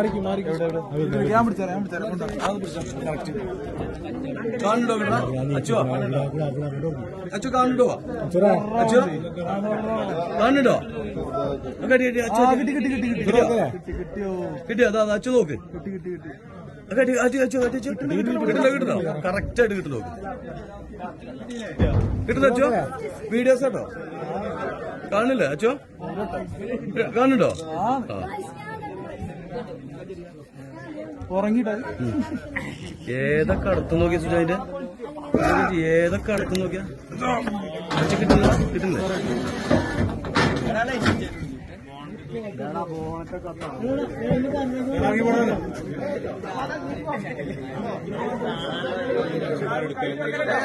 മാറിക്കും മാറിക്കും. ഞാൻ. അത് കറക്റ്റ് കാണുണ്ടോ ഇവിടെ? അച്ചു അച്ചു കാണുണ്ടോ? അച്ചു കാണുന്നുണ്ടോ ആ, കടി, കടി, അച്ചു, കിട്ടി കിട്ടി കിട്ടി കിട്ടി. കിട്ടിയോ? കിട്ടിയോ? അതാ അതാ, അച്ചു നോക്ക്. അച്ചു അച്ചു. അച്ചു അച്ചു കിട്ടുന്നോ കറക്റ്റ് ആയിട്ട് കിട്ടുന്നു കിട്ടുന്നു അച്ചു? വീഡിയോസ് കേട്ടോ? കാണില്ലേ അച്ഛോ കാണുന്നുണ്ടോ ആ. ഏതൊക്കെ അടുത്ത് നോക്കിയ സുജാന്റെ ഏതൊക്കെ അടുത്ത് നോക്കിയ? കിട്ടുന്നേ കിട്ടുന്ന?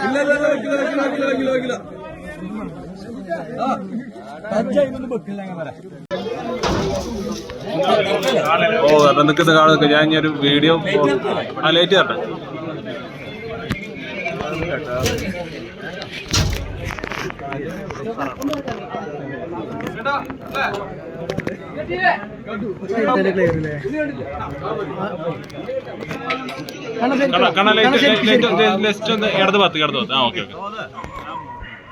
ഇല്ല ഇല്ല വെക്കില്ല വെക്കില്ല വെക്കില്ല വെക്കില്ല വെക്കില്ല ആ അച്ഛ വെക്കില്ല ഞാൻ പറയാം ഓ അപ്പൊ നിൽക്കുന്ന കാണുക ഞാൻ ഇനി ഒരു വീഡിയോ ആ ലേറ്റ് തരട്ടെ കണ്ണ ലൈറ്റ് ലൈറ്റ് ലെസ്റ്റ് ഒന്ന് ഇടത് ഭാഗത്ത് ഇടത് ഭാഗത്ത് ആ ഓക്കെ ഓക്കെ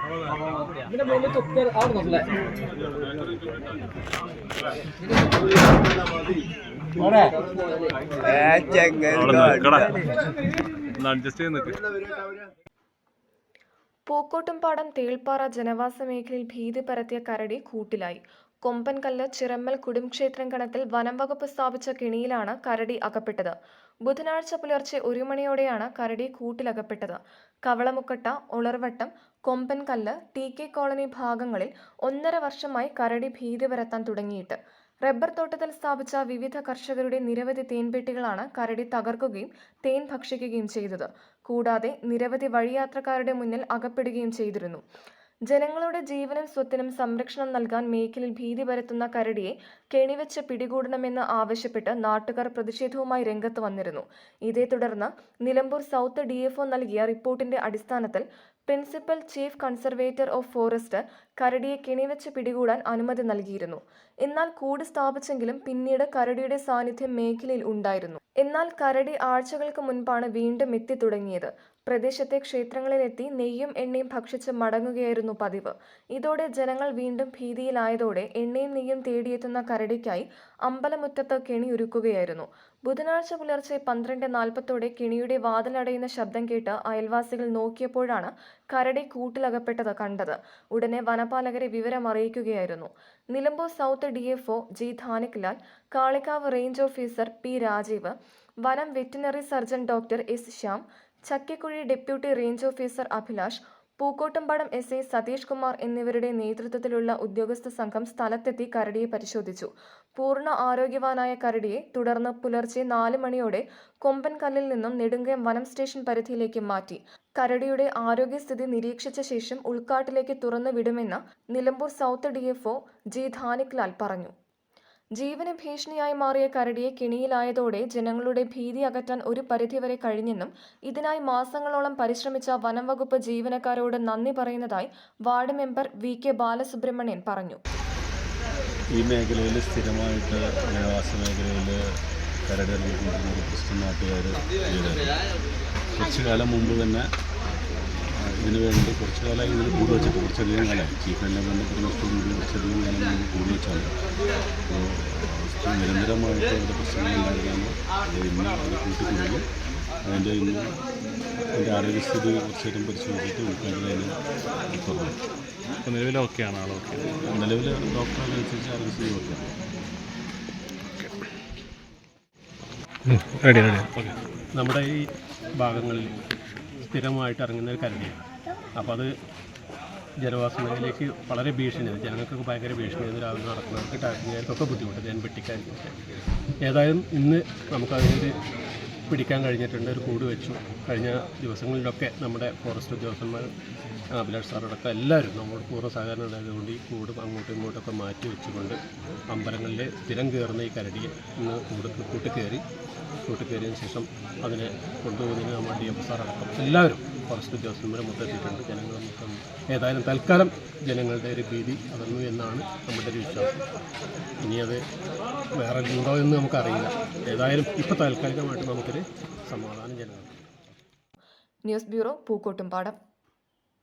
അവിടെ മുമ്പ് അഡ്ജസ്റ്റ് ചെയ്ത് നിൽക്ക് പൂക്കോട്ടുംപാടം തേൾപ്പാറ ജനവാസ മേഖലയിൽ ഭീതി പരത്തിയ കരടി കൂട്ടിലായി. കൊമ്പൻകല്ല് ചിറമ്മൽ കുടുംക്ഷേത്രം കണത്തിൽ വനം വകുപ്പ് സ്ഥാപിച്ച കിണിയിലാണ് കരടി അകപ്പെട്ടത്. ബുധനാഴ്ച പുലർച്ചെ ഒരു മണിയോടെയാണ് കരടി കൂട്ടിലകപ്പെട്ടത്. Kavalamukkatta Ularvattam Kombankallu T K colony ഭാഗങ്ങളിൽ ഒന്നര വർഷമായി കരടി ഭീതി പരത്താൻ തുടങ്ങിയിട്ട്. റബ്ബർ തോട്ടത്തിൽ സ്ഥാപിച്ച വിവിധ കർഷകരുടെ നിരവധി തേൻപെട്ടികളാണ് കരടി തകർക്കുകയും തേൻ ഭക്ഷിക്കുകയും ചെയ്തത്. കൂടാതെ നിരവധി വഴിയാത്രക്കാരുടെ മുന്നിൽ അകപ്പെടുകയും ചെയ്തിരുന്നു. ജനങ്ങളുടെ ജീവനും സ്വത്തിനും സംരക്ഷണം നൽകാൻ മേഖലയിൽ ഭീതി പരത്തുന്ന കരടിയെ കെണിവെച്ച് പിടികൂടണമെന്ന് ആവശ്യപ്പെട്ട് നാട്ടുകാർ പ്രതിഷേധവുമായി രംഗത്ത് വന്നിരുന്നു. ഇതേ തുടർന്ന് നിലമ്പൂർ സൗത്ത് ഡിഎഫ്ഒ നൽകിയ റിപ്പോർട്ടിന്റെ അടിസ്ഥാനത്തിൽ principal chief conservator of forest കരടിയെ കെണിവെച്ച് പിടികൂടാൻ അനുമതി നൽകിയിരുന്നു. എന്നാൽ കൂട് സ്ഥാപിച്ചെങ്കിലും പിന്നീട് കരടിയുടെ സാന്നിധ്യം മേഖലയിൽ ഉണ്ടായിരുന്നു. എന്നാൽ കരടി ആഴ്ചകൾക്ക് മുൻപാണ് വീണ്ടും എത്തി തുടങ്ങിയത്. പ്രദേശത്തെ ക്ഷേത്രങ്ങളിലെത്തി നെയ്യും എണ്ണയും ഭക്ഷിച്ച് മടങ്ങുകയായിരുന്നു പതിവ്. ഇതോടെ ജനങ്ങൾ വീണ്ടും ഭീതിയിലായതോടെ എണ്ണയും നെയ്യും തേടിയെത്തുന്ന കരടിക്കായി അമ്പലമുറ്റത്ത് കെണി ഒരുക്കുകയായിരുന്നു ബുധനാഴ്ച പുലർച്ചെ പന്ത്രണ്ട് നാൽപ്പത്തോടെ കെണിയുടെ വാതിലടയുന്ന ശബ്ദം കേട്ട് അയൽവാസികൾ നോക്കിയപ്പോഴാണ് കരടി കൂട്ടിലകപ്പെട്ടത് കണ്ടത്. ഉടനെ വനപാലകരെ വിവരം അറിയിക്കുകയായിരുന്നു Nilambur south O G Dhaniklal Kalikavu range officer P Rajeev വനം veterinary surgeon doctor S Shyam Chakkikuzhi deputy range officer Abhilash Pookkottumpadam S I Satheesh Kumar എന്നിവരുടെ നേതൃത്വത്തിലുള്ള ഉദ്യോഗസ്ഥ സംഘം സ്ഥലത്തെത്തി കരടിയെ പരിശോധിച്ചു. പൂർണ ആരോഗ്യവാനായ കരടിയെ തുടർന്ന് പുലർച്ചെ നാല് മണിയോടെ കൊമ്പൻകല്ലിൽ നിന്നും നെടുങ്കയം വനം സ്റ്റേഷൻ പരിധിയിലേക്ക് മാറ്റി. കരടിയുടെ ആരോഗ്യസ്ഥിതി നിരീക്ഷിച്ച ശേഷം ഉൾക്കാട്ടിലേക്ക് തുറന്നു വിടുമെന്ന് Nilambur south DFO G Dhaniklal പറഞ്ഞു. ജീവന് ഭീഷണിയായി മാറിയ കരടിയെ കെണിയിലായതോടെ ജനങ്ങളുടെ ഭീതി അകറ്റാൻ ഒരു പരിധിവരെ കഴിഞ്ഞെന്നും ഇതിനായി മാസങ്ങളോളം പരിശ്രമിച്ച വനം വകുപ്പ് ജീവനക്കാരോട് നന്ദി പറയുന്നതായി ward member V K Balasubramanian പറഞ്ഞു. ഈ മേഖലയിൽ സ്ഥിരമായിട്ട് ജനവാസ മേഖലയിൽ കരടിറങ്ങിക്കൊണ്ടിരുന്ന ക്രിസ്ത്യൻ നാട്ടുകാർ കുറച്ചു കാലം മുമ്പ് തന്നെ ഇതിനു വേണ്ടി കുറച്ച് കാലമായി ഇതിന് കൂടി വെച്ചിട്ട് കുറച്ചധികം കാലം ചീഫ് എല്ലാം ബന്ധപ്പെടുന്ന കൂടി കുറച്ചധികം കാലം മുമ്പ് കൂടി വെച്ചാണ്. അപ്പോൾ നിരന്തരമായിട്ട് അതിന്റെ പ്രശ്നങ്ങൾ ഉണ്ടായിരുന്നു അത് ഇന്ന് അത് കൂട്ടിക്കൊണ്ട് അതിന്റെ ഇന്ന് അതിന്റെ ആരോഗ്യസ്ഥിതി കുറച്ചേരം പരിശോധിച്ചിട്ട് ഉൾക്കാണ്ടതിന് അതിന് തുറന്നു നിലവിൽ ഓക്കെയാണ് ആൾ ഓക്കെ നിലവിൽ ഡോക്ടറിനനുസരിച്ച് ആരോഗ്യസ്ഥിതി ഓക്കെയാണ്. Ready ready okay. നമ്മുടെ ഈ ഭാഗങ്ങളിൽ സ്ഥിരമായിട്ട് ഇറങ്ങുന്ന ഒരു കരടിയാണ്. അപ്പോൾ അത് ജനവാസ മേഖലയിലേക്ക് വളരെ ഭീഷണിയാണ് ജനങ്ങൾക്കൊക്കെ ഭയങ്കര ഭീഷണിയാണ് രാവിലെ നടക്കുന്നവർക്ക് ടാക്സിക്കാർക്കൊക്കെ ബുദ്ധിമുട്ട്. ഞാൻ വെട്ടിക്കാർക്കൊക്കെ ഏതായാലും ഇന്ന് നമുക്കതിനൊരു പിടിക്കാൻ കഴിഞ്ഞിട്ടുണ്ട്. ഒരു കൂട് വെച്ചു കഴിഞ്ഞ ദിവസങ്ങളിലൊക്കെ നമ്മുടെ ഫോറസ്റ്റ് ഉദ്യോഗസ്ഥന്മാർ അഭിലാഷ് സാറടക്കം എല്ലാവരും നമ്മുടെ പൂർവ സഹകരണം ഉണ്ടായതുകൊണ്ട് ഈ കൂട് അങ്ങോട്ടും ഇങ്ങോട്ടൊക്കെ മാറ്റി വെച്ചുകൊണ്ട് അമ്പലങ്ങളിൽ സ്ഥിരം കയറുന്ന ഈ കരടിയെ ഇന്ന് കൂട് കൂട്ടിക്കയറി കൂട്ടിക്കയറിയതിന് കൂട്ടി ശേഷം അതിനെ കൊണ്ടുപോകുന്നതിന് നമ്മുടെ ഡി എഫ് സാറടക്കം എല്ലാവരും ഫോറസ്റ്റ് ഉദ്യോഗസ്ഥന്മാരെ മുത്തെത്തിയിട്ടുണ്ട് ജനങ്ങൾ മൊത്തം ഏതായാലും തൽക്കാലം ജനങ്ങളുടെ ഒരു ഭീതി അകന്നു എന്നാണ് നമ്മുടെ ഒരു വിശ്വാസം. ഇനി അത് വേറെ ഉണ്ടോ എന്ന് നമുക്കറിയില്ല. ഏതായാലും ഇപ്പോൾ താൽക്കാലികമായിട്ട് നമുക്കൊരു സമാധാനം ജനങ്ങൾ ന്യൂസ് ബ്യൂറോ പൂക്കോട്ടുംപാടം.